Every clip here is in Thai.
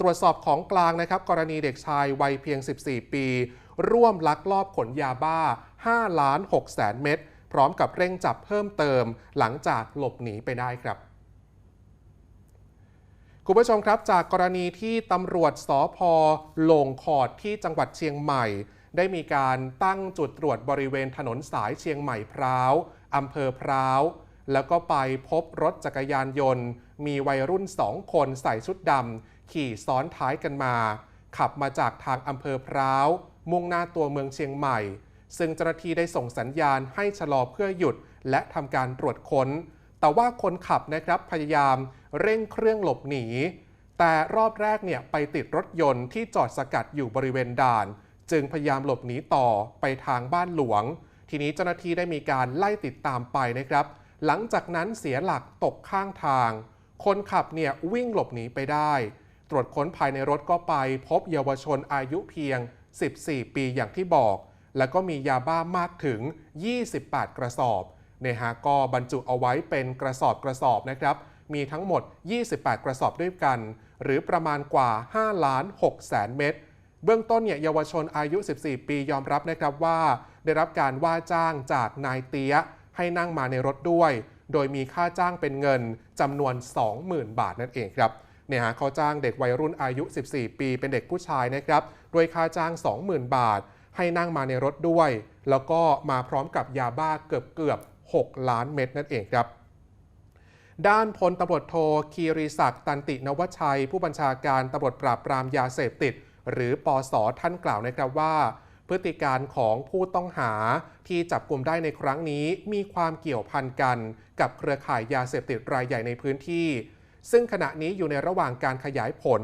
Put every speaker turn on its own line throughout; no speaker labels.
ตรวจสอบของกลางนะครับ กรณีเด็กชายวัยเพียง 14 ปี ร่วมลักลอบขนยาบ้า 5 ล้าน6แสนเม็ดพร้อมกับเร่งจับเพิ่มเติม หลังจากหลบหนีไปได้ครับคุณผู้ชมครับจากกรณีที่ตำรวจสอพลงขอดที่จังหวัดเชียงใหม่ ได้มีการตั้งจุดตรวจบริเวณถนนสายเชียงใหม่พร้าวอำเภอพร้าว แล้วก็ไปพบรถจักรยานยนต์ มีวัยรุ่นสองคนใส่ชุดดำ ขี่ซ้อนท้ายกันมา ขับมาจากทางอำเภอพร้าว มุ่งหน้าตัวเมืองเชียงใหม่ ซึ่งเจ้าหน้าที่ได้ส่งสัญญาณให้ชะลอเพื่อหยุดและทำการตรวจค้น แต่ว่าคนขับนะครับพยายามเร่งเครื่องหลบหนี แต่รอบแรกเนี่ยไปติดรถยนต์ที่จอดสกัดอยู่บริเวณด่าน จึงพยายามหลบหนีต่อไปทางบ้านหลวง ทีนี้เจ้าหน้าที่ได้มีการไล่ติดตามไปนะครับ หลังจากนั้นเสียหลักตกข้างทาง คนขับเนี่ยวิ่งหลบหนีไปได้ ตรวจค้นภายในรถก็ไปพบเยาวชนอายุเพียง 14 ปีอย่างที่บอก แล้วก็มียาบ้ามากถึง 28 กระสอบเนี่ยฮะก็บรรจุเอาไว้เป็นกระสอบกระสอบนะครับ มีทั้งหมด 28 กระสอบด้วยกัน หรือประมาณกว่า 5 ล้าน6แสนเม็ดเบื้องต้นเนี่ยเยาวชนอายุ 14 ปียอมรับนะครับว่า ได้รับการว่าจ้างจากนายเตี้ยให้นั่งมาในรถด้วย โดยมีค่าจ้างเป็นเงินจำนวน 20,000 บาทนั่นเองครับ เนี่ยฮะเขาจ้างเด็กวัยรุ่นอายุ 14 ปีเป็นเด็กผู้ชายนะครับด้วยค่าจ้าง 20,000 บาท ให้นั่งมาในรถด้วย แล้วก็มาพร้อมกับยาบ้าเกือบเกือบ 6 ล้านเม็ดนั่นเองครับด้านพลตำรวจโทคีรีศักดิ์ตันตินวชัย ผู้บัญชาการตำรวจปราบปรามยาเสพติด หรือปอสท่านกล่าวนะครับว่า พฤติการของผู้ต้องหาที่จับกลุ่มได้ในครั้งนี้มีความเกี่ยวพันกัน กับเครือข่ายยาเสพติดรายใหญ่ในพื้นที่ ซึ่งขณะนี้อยู่ในระหว่างการขยายผล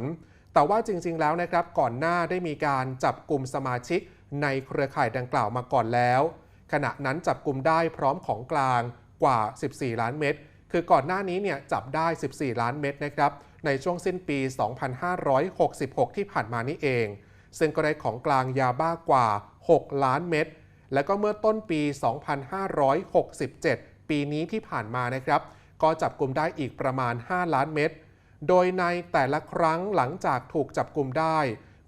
แต่ว่าจริง ๆ แล้วนะครับก่อนหน้าได้มีการจับกลุ่มสมาชิกในเครือข่ายดังกล่าวมาก่อนแล้ว ขณะนั้นจับกลุ่มได้พร้อมของกลางกว่า 14 ล้านเม็ดคือก่อนหน้านี้เนี่ยจับได้ 14 ล้านเม็ดนะครับ ในช่วงสิ้นปี 2566 ที่ผ่านมานี่เอง ซึ่งก็ได้ของกลางยาบ้ากว่า 6 ล้านเม็ด แล้วก็เมื่อต้นปี 2567 ปีนี้ที่ผ่านมานะครับ ก็จับกลุ่มได้อีกประมาณ 5 ล้านเม็ด โดยในแต่ละครั้งหลังจากถูกจับกลุ่มได้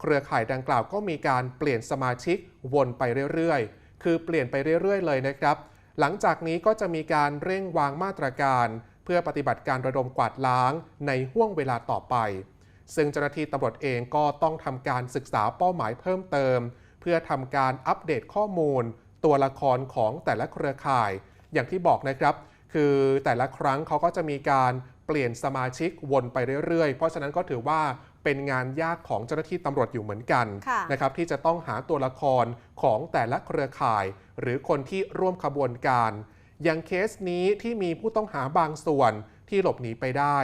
เครือข่ายดังกล่าวก็มีการเปลี่ยนสมาชิกวนไปเรื่อยๆ คือเปลี่ยนไปเรื่อยๆ เลยนะครับ หลังจากนี้ก็จะมีการเร่งวางมาตรการ เพื่อปฏิบัติการระดมกวาดล้างในห่วงเวลาต่อไป ซึ่งเจ้าหน้าที่ตำรวจเองก็ต้องทำการศึกษาเป้าหมายเพิ่มเติม เพื่อทำการอัปเดตข้อมูล ตัวละครของแต่ละเครือข่าย อย่างที่บอกนะครับ คือแต่ละครั้งเขาก็จะมีการเปลี่ยนสมาชิกวนไปเรื่อยๆ เพราะฉะนั้นก็ถือว่าเป็นงานยากของเจ้าหน้าที่ตำรวจอยู่เหมือนกัน
ค่ะ
นะครับที่จะต้องหาตัวละครของแต่ละเครือข่าย หรือคนที่ร่วมขบวนการ อย่างเคสนี้ที่มีผู้ต้องหาบางส่วนที่หลบหนีไปได้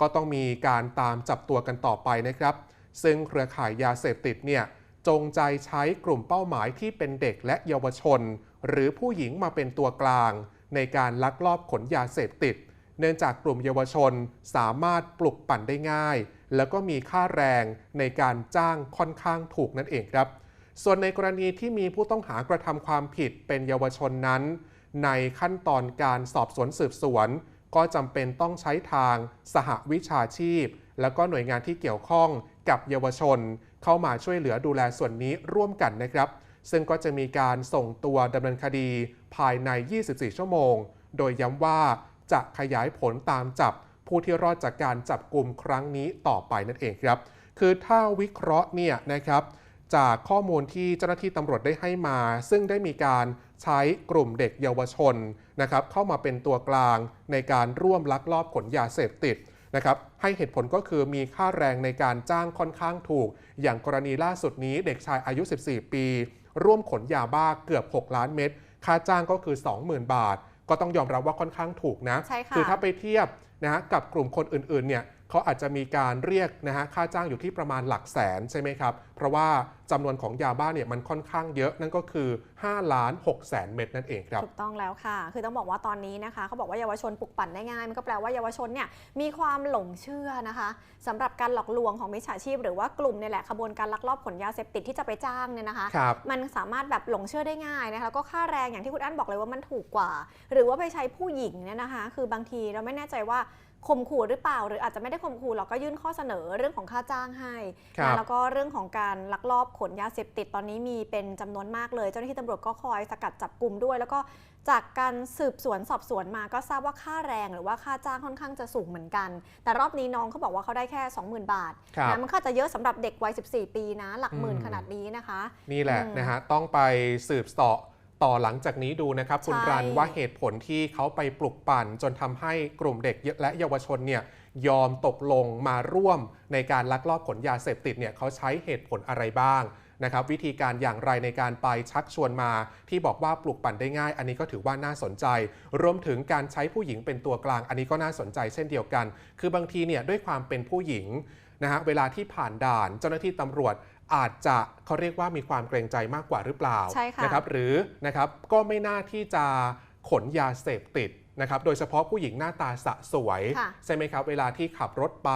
ก็ต้องมีการตามจับตัวกันต่อไปนะครับ ซึ่งเครือข่ายยาเสพติดเนี่ยจงใจใช้กลุ่มเป้าหมายที่เป็นเด็กและเยาวชน หรือผู้หญิงมาเป็นตัวกลาง ในการลักลอบขนยาเสพติด เนื่องจากกลุ่มเยาวชนสามารถปลุกปั่นได้ง่าย แล้วก็มีค่าแรงในการจ้างค่อนข้างถูกนั่นเองครับ ส่วนในกรณีที่มีผู้ต้องหากระทำความผิดเป็นเยาวชนนั้น ในขั้นตอนการสอบสวนสืบสวน ก็จำเป็นต้องใช้ทางสหวิชาชีพ แล้วก็หน่วยงานที่เกี่ยวข้องกับเยาวชน เข้ามาช่วยเหลือดูแลส่วนนี้ร่วมกันนะครับ ซึ่งก็จะมีการส่งตัวดำเนินคดีภายใน 24 ชั่วโมง โดยย้ำว่าจะขยายผลตามจับผู้ที่รอดจากการจับกลุ่มครั้งนี้ต่อไปนั่นเองครับ คือถ้าวิเคราะห์เนี่ยนะครับจากข้อมูลที่เจ้าหน้าที่ตำรวจได้ให้มา ซึ่งได้มีการใช้กลุ่มเด็กเยาวชนนะครับเข้ามาเป็นตัวกลางในการร่วมลักลอบขนยาเสพติด นะครับให้เหตุผลก็คือมีค่าแรงในการจ้างค่อนข้างถูก อย่างกรณีล่าสุดนี้เด็กชายอายุ 14 ปี ร่วมขนยาบ้าเกือบ 6 ล้านเม็ดค่าจ้างก็คือ 20,000 บาท ก็ต้องยอมรับว่าค่อนข้างถูกนะ
ใช่ค่ะ
อถ้าไปเทียบนะฮะกับกลุ่มคนอื่นๆเนี่ยเขาอาจจะมีการเรียกนะฮะค่าจ้างอยู่ที่ประมาณหลักแสนใช่ไหมครับเพ ราะว่าจำนวนของยาบ้าเนี่ยมันค่อนข้างเยอะนั่นก็คือ5ล้าน6แสนเม็ดนั่นเองครับ
ถูกต้องแล้วค่ะ คือต้องบอกว่าตอนนี้นะคะเขาบอกว่าเยาวชนปลุกปั่นได้ง่าย มันก็แปลว่าเยาวชนเนี่ยมีความหลงเชื่อนะคะสำหรับการหลอกลวงของมิจฉาชีพ หรือว่ากลุ่มเนี่ยแหละขบวนการลักลอบขนยาเสพติดที่จะไปจ้างเนี่ยนะคะ
ครับ
มันสามารถแบบหลงเชื่อได้ง่ายนะคะแล้วก็ค่าแรงอย่างที่คุณอั้นบอกเลยว่ามันถูกกว่า หรือว่าไปใช้ผู้หญิงเนี่ยนะคะ คือบางทีเราไม่แน่ใจว่าข่มขู่หรือเปล่า หรืออาจจะไม่ได้ข่มขู่หรอกก็ยื่นข้อเสนอเรื่องของค่าจ้างให้
ครับ
นะแล้วก็เรื่องของการลักลอบขนยาเสพติดตอนนี้มีเป็นจำนวนมากเลย เจ้าหน้าที่ตำรวจก็คอยสกัดจับกลุ่มด้วย แล้วก็จากการสืบสวนสอบสวนมาก็ทราบว่าค่าแรงหรือว่าค่าจ้างค่อนข้างจะสูงเหมือนกัน แต่รอบนี้น้องเขาบอกว่าเขาได้แค่ 20,000 บาท
ครับ
นะมันก็อาจจะเยอะสำหรับเด็กวัย 14 ปีนะ หลักหมื่น
อืม
ขนาดนี้นะคะ
นี่แหละ
อืม
นะฮะต้องไปสืบเสาะต่อหลังจากนี้ดูนะครับ คุณ
ใช่
รันว่าเหตุผลที่เขาไปปลุกปั่น จนทำให้กลุ่มเด็กและเยาวชนเนี่ย ยอมตกลงมาร่วมในการลักลอบขนยาเสพติดเนี่ยเขาใช้เหตุผลอะไรบ้างนะครับวิธีการอย่างไรในการไปชักชวนมา ที่บอกว่าปลุกปั่นได้ง่าย อันนี้ก็ถือว่าน่าสนใจ รวมถึงการใช้ผู้หญิงเป็นตัวกลาง อันนี้ก็น่าสนใจเช่นเดียวกัน คือบางทีเนี่ยด้วยความเป็นผู้หญิงนะฮะเวลาที่ผ่านด่านเจ้าหน้าที่ตำรวจอาจจะเขาเรียกว่ามีความเกรงใจมากกว่าหรือเปล่า
ใช่ค่ะ
นะครับหรือนะครับก็ไม่น่าที่จะขนยาเสพติด นะครับโดยเฉพาะผู้หญิงหน้าตาสะสวย
ค่ะ
ใช่ไหมครับ เวลาที่ขับรถไป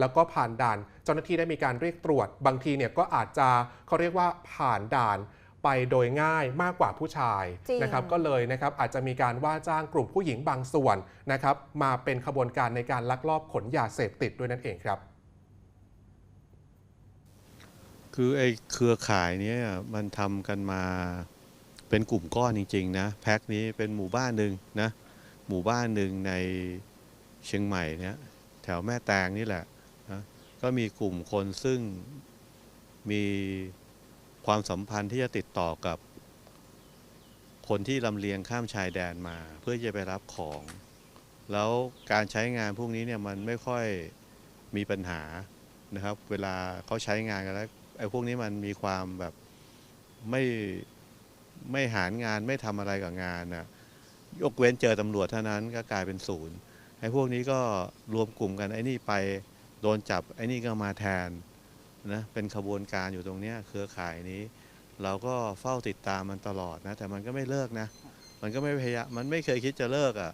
แล้วก็ผ่านด่าน เจ้าหน้าที่ได้มีการเรียกตรวจ บางทีเนี่ยก็อาจจะเขาเรียกว่าผ่านด่านไปโดยง่ายมากกว่าผู้ชาย
จริง
นะครับก็เลยนะครับอาจจะมีการว่าจ้างกลุ่มผู้หญิงบางส่วนนะครับมาเป็นขบวนการในการลักลอบขนยาเสพติดด้วยนั่นเองครับ
คือไอ้เครือข่ายเนี้ยมันทำกันมาเป็นกลุ่มก้อนจริง ๆ นะ แพ็คนี้เป็นหมู่บ้านหนึ่งนะ หมู่บ้านหนึ่งในเชียงใหม่เนี่ยแถวแม่แตงนี่แหละนะก็มีกลุ่มคนซึ่งมีความสัมพันธ์ที่จะติดต่อกับคนที่ลำเลียงข้ามชายแดนมา เพื่อจะไปรับของ แล้วการใช้งานพวกนี้เนี่ยมันไม่ค่อยมีปัญหานะครับ เวลาเขาใช้งานกันแล้วไอ้พวกนี้มันมีความแบบไม่ไม่หารงานไม่ทำอะไรกับงานนะ ยกเว้นเจอตำรวจเท่านั้นก็กลายเป็นศูนย์ไอ้พวกนี้ก็รวมกลุ่มกันไอ้นี่ไปโดนจับไอ้นี่ก็มาแทนนะเป็นขบวนการอยู่ตรงเนี้ยเครือข่ายนี้ เราก็เฝ้าติดตามมันตลอดนะแต่มันก็ไม่เลิกนะ มันก็ไม่พยายามมันไม่เคยคิดจะเลิกอะ่ะ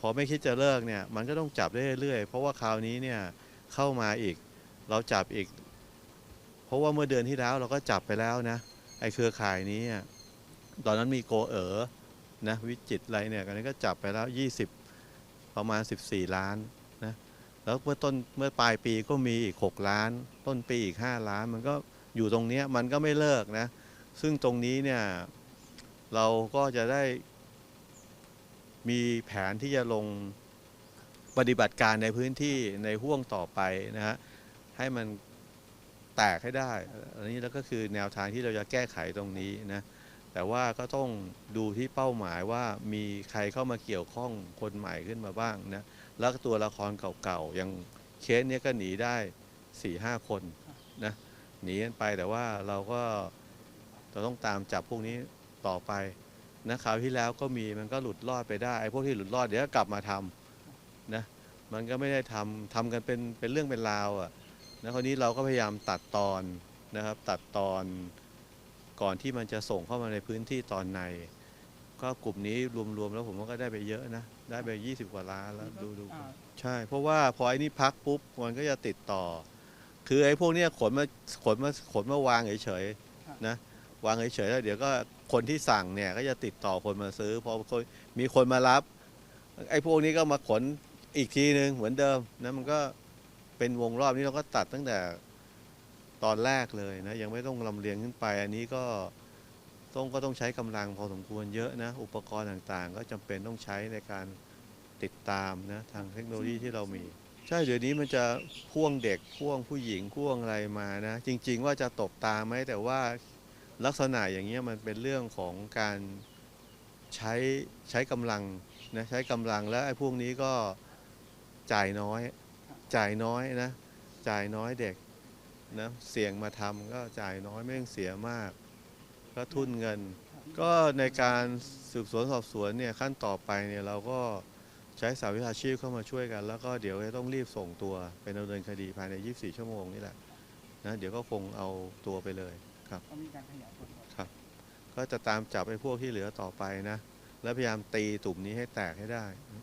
พอไม่คิดจะเลิกเนี่ยมันก็ต้องจับได้เรื่อยๆเพราะว่าคราวนี้เนี่ยเข้ามาอีกเราจับอีก เพราะว่าเมื่อเดือนที่แล้วเราก็จับไปแล้วนะไอ้เครือข่ายนี้ตอนนั้นมีโกเอ๋อ นะวิจิตอะไรเนี่ยกันนี้ก็จับไปแล้ว 20 ประมาณ 14 ล้านนะแล้วเมื่อต้นเมื่อปลายปีก็มีอีก 6 ล้าน ต้นปีอีก 5 ล้าน มันก็อยู่ตรงนี้มันก็ไม่เลิกนะ ซึ่งตรงนี้เนี่ยเราก็จะได้มีแผนที่จะลงปฏิบัติการในพื้นที่ในห่วงต่อไปนะฮะให้มันแตกให้ได้ อันนี้แล้วก็คือแนวทางที่เราจะแก้ไขตรงนี้นะ แต่ว่าก็ต้องดูที่เป้าหมายว่ามีใครเข้ามาเกี่ยวข้องคนใหม่ขึ้นมาบ้างนะแล้วตัวละครเก่าๆอย่างเคสเนี้ยก็หนีได้สี่ห้าคนนะหนีกันไปแต่ว่าเราก็เราต้องตามจับพวกนี้ต่อไปนะคราวที่แล้วก็มีมันก็หลุดรอดไปได้ไอ้พวกที่หลุดรอดเดี๋ยวก็กลับมาทำนะมันก็ไม่ได้ทำทำกันเป็นเป็นเรื่องเป็นราวอะ่ะนะคราวนี้เราก็พยายามตัดตอนนะครับตัดตอน ก่อนที่มันจะส่งเข้ามาในพื้นที่ตอนใน ก็กลุ่มนี้รวมๆแล้วผมว่าก็ได้ไปเยอะนะ ได้ไป 20 กว่าล้านแล้วดูดู
อ่า
ใช่ เพราะว่าพอไอ้นี่พักปุ๊บมันก็จะติดต่อ คือไอ้พวกเนี้ยขนมาขนมาขนมาวางเฉยๆนะวางเฉยๆแล้วเดี๋ยวก็คนที่สั่งเนี่ยก็จะติดต่อคนมาซื้อพอคนมีคนมารับ ไอ้พวกนี้ก็มาขนอีกทีนึงเหมือนเดิมนะมันก็เป็นวงรอบนี้เราก็ตัดตั้งแต่ ตอนแรกเลยนะยังไม่ต้องลำเลียงขึ้นไป อันนี้ก็ต้องก็ต้องใช้กำลังพอสมควรเยอะนะ อุปกรณ์ต่างๆ ก็จำเป็นต้องใช้ในการติดตามนะทางเทคโนโลยีที่เรามี ใช่เดี๋ยวนี้มันจะพ่วงเด็กพ่วงผู้หญิงพ่วงอะไรมานะ จริง ๆ ว่าจะตบตาไหมแต่ว่าลักษณะอย่างเงี้ยมันเป็นเรื่องของการใช้ใช้กำลังนะใช้กำลังแล้วไอ้พวกนี้ก็จ่ายน้อยจ่ายน้อยนะจ่ายน้อยเด็ก นะเสี่ยงมาทำก็จ่ายน้อยไม่ต้องเสียมาก ก็ทุนเงิน ก็ในการสืบสวนสอบสวนเนี่ยขั้นต่อไปเนี่ยเราก็ใช้สาวิชาชีพเข้ามาช่วยกัน แล้วก็เดี๋ยวจะต้องรีบส่งตัวไปดำเนินคดีภายใน 24 ชั่วโมงนี่แหละนะเดี๋ยวก็คงเอาตัวไปเลยครับ
ก็มีการขยายผล
ก็จะตามจับไอ้พวกที่เหลือต่อไปนะ แล้วพยายามตีตุ่มนี้ให้แตกให้ได้นะ